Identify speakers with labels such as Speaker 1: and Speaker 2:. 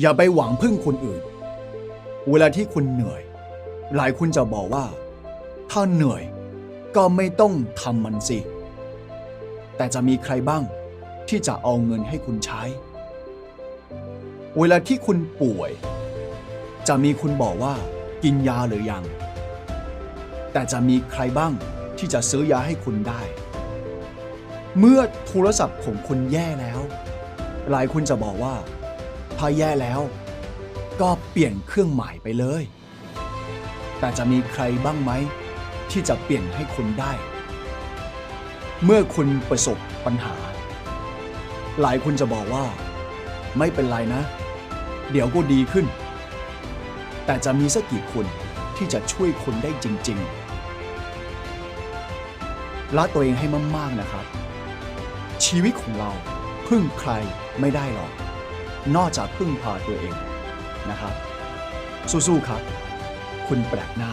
Speaker 1: อย่าไปหวังพึ่งคนอื่น เวลาที่คุณเหนื่อย หลายคนจะบอกว่า ถ้าเหนื่อยก็ไม่ต้องทำมันสิ แต่จะมีใครบ้างที่จะเอาเงินให้คุณใช้ เวลาที่คุณป่วย จะมีคุณบอกว่ากินยาหรือยัง แต่จะมีใครบ้างที่จะซื้อยาให้คุณได้ เมื่อโทรศัพท์ของคุณแย่แล้ว หลายคนจะบอกว่า ถ้าแย่แล้ว ก็เปลี่ยนเครื่องหมายไปเลย แต่จะมีใครบ้างไหม ที่จะเปลี่ยนให้คุณได้ เมื่อคุณประสบปัญหา หลายคนจะบอกว่า ไม่เป็นไรนะ เดี๋ยวก็ดีขึ้น แต่จะมีสักกี่คนที่จะช่วยคุณได้จริงๆรักตัวเองให้มากๆนะครับ ชีวิตของเราพึ่งใครไม่ได้หรอก นอกจากพึ่งพาตัวเองนะครับ สู้ๆครับ คุณแปลกหน้า